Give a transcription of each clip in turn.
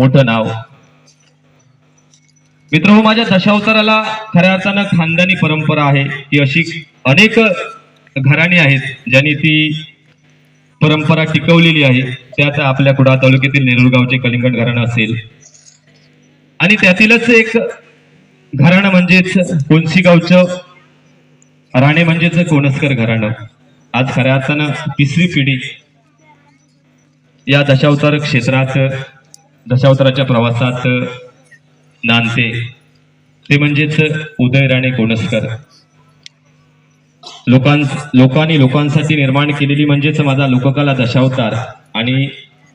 मोठं नाव. मित्र हो माझ्या दशावताराला खऱ्या अर्थानं खानदानी परंपरा आहे. ती अशी अनेक घराणी आहेत ज्यांनी ती परंपरा टिकवलेली आहे. त्यात आपल्या कुडा तालुक्यातील नेरुळगावचे कलिंगण घराणं असेल. आणि त्यातीलच एक घराणं म्हणजेच कोणसीगावचं राणे म्हणजेच कोणस्कर घराणं. आज खऱ्या अर्थानं तिसरी पिढी या दशावतार क्षेत्रात दशावताराच्या प्रवासात नांदते. ते म्हणजेच उदय राणे कोणस्कर लोकां लोकांनी लोकांसाठी निर्माण केलेली म्हणजेच माझा लोककला दशावतार आणि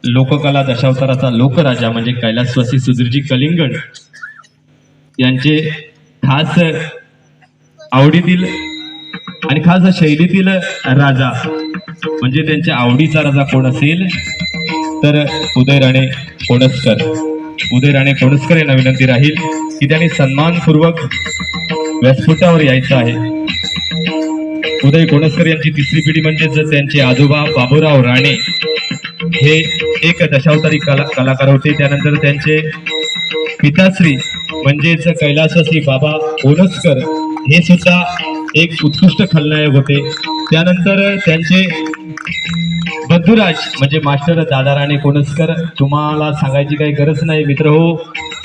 लोककला दशावताराचा लोकराजा म्हणजे कैलासवासी सुधीरजी कलिंगड यांचे खास आवडीतील आणि खास शैलीतील राजा. म्हणजे त्यांच्या आवडीचा राजा कोण असेल? तर उदय राणे कोडसकर उदय राणे कोडसकर यांना विनंती राहील की त्यांनी सन्मानपूर्वक व्यासपीठावर यायचं आहे. उदय कोडसकर यांची तिसरी पिढी म्हणजेच त्यांचे आजोबा बाबूराव राणे हे एक दशावतारी कला कलाकार होते त्यानंतर त्यांचे पिताश्री म्हणजेच कैलासश्री बाबा कोणस्कर हे सुद्धा एक उत्कृष्ट खलनायक होते. त्यानंतर त्यांचे बंधुराज म्हणजे मास्टर दादाराणे कोणसकर तुम्हाला सांगायची काही गरज नाही मित्र हो.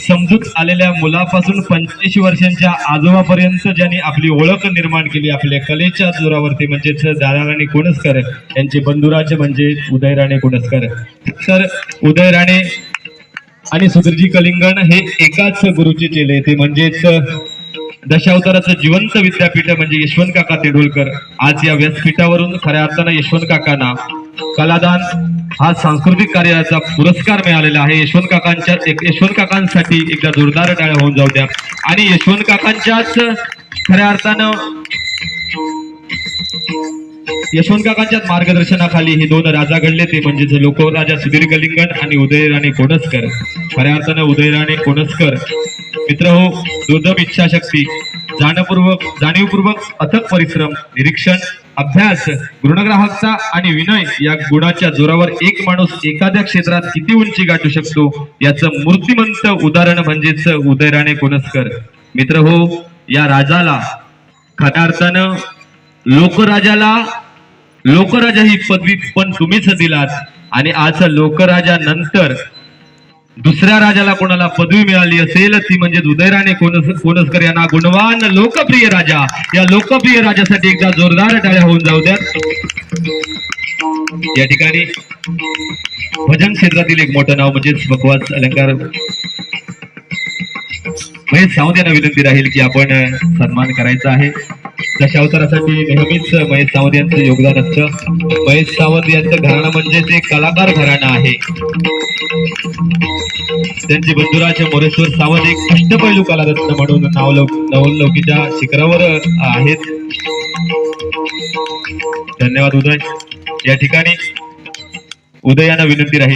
समजूत आलेल्या मुलापासून पंच्याऐंशी वर्षांच्या आजोबापर्यंत ज्यांनी आपली ओळख निर्माण केली आपल्या कलेच्या जोरावरती म्हणजेच दादाराणे कोणसकर यांचे बंधुराज म्हणजे उदयराणे कोणसकर. तर उदयराणे आणि सुधीरजी कलिंगण हे एकाच गुरुचे चेले ते म्हणजेच दशावताराचं जिवंत विद्यापीठ म्हणजे यशवंत काका तेंडुलकर. आज या व्यासपीठावरून खऱ्या अर्थानं यशवंत काकांना कलादान हा सांस्कृतिक कार्याचा पुरस्कार मिळालेला आहे. यशवंत काकांच्या एक- यशवंत काकांसाठी एकदा जोरदार टाळ्या होऊन जाऊ द्या. आणि यशवंत काकांच्याच खऱ्या अर्थानं यशवंत काकांच्याच मार्गदर्शनाखाली हे दोन राजा घडले. ते म्हणजे लोकराजा सुधीर कलिंगण आणि उदयराणे कोणसकर. खऱ्या अर्थानं उदयराणे कोणसकर. मित्र हो दुर्दम इच्छाशक्ती जाणपूर्वक जाणीवपूर्वक अथक परिश्रम निरीक्षण अभ्यास गुणग्राहकता आणि विनय या गुणाच्या जोरावर एक माणूस एखाद्या क्षेत्रात किती उंची गाठू शकतो? याचं मूर्तिमंत उदाहरण म्हणजेच उदयराणे कोणसकर मित्र हो या राजाला खऱ्या अर्थानं लोकराजाला लोकराजा ही पदवी पण तुम्हीच दिलात. आणि आज लोकराजा नंतर दुसऱ्या राजाला कोणाला पदवी मिळाली असेल ती म्हणजे उदयराणे कोणस कोणसकर यांना गुणवान लोकप्रिय राजा. या लोकप्रिय राजासाठी एकदा जोरदार टाळ्या होऊन जाऊ द्या. या ठिकाणी भजन क्षेत्रातील एक मोठं नाव म्हणजेच बकवास अलंकार. महेश सावंत यांना विनंती राहील की आपण सन्मान करायचा आहे. दशावतारासाठी नेहमीच महेश सावंत यांचं योगदान असतं? महेश सावंत यांचं घराणं म्हणजे ते कलाकार घराणं आहे. त्यांचे बंधुराज मोरेश्वर सावंत एक अष्टपैलू कलारत्न म्हणून नावलोक नवलौकीच्या शिखरावर आहेत. धन्यवाद उदय. या ठिकाणी उदयानं विनंती राहील.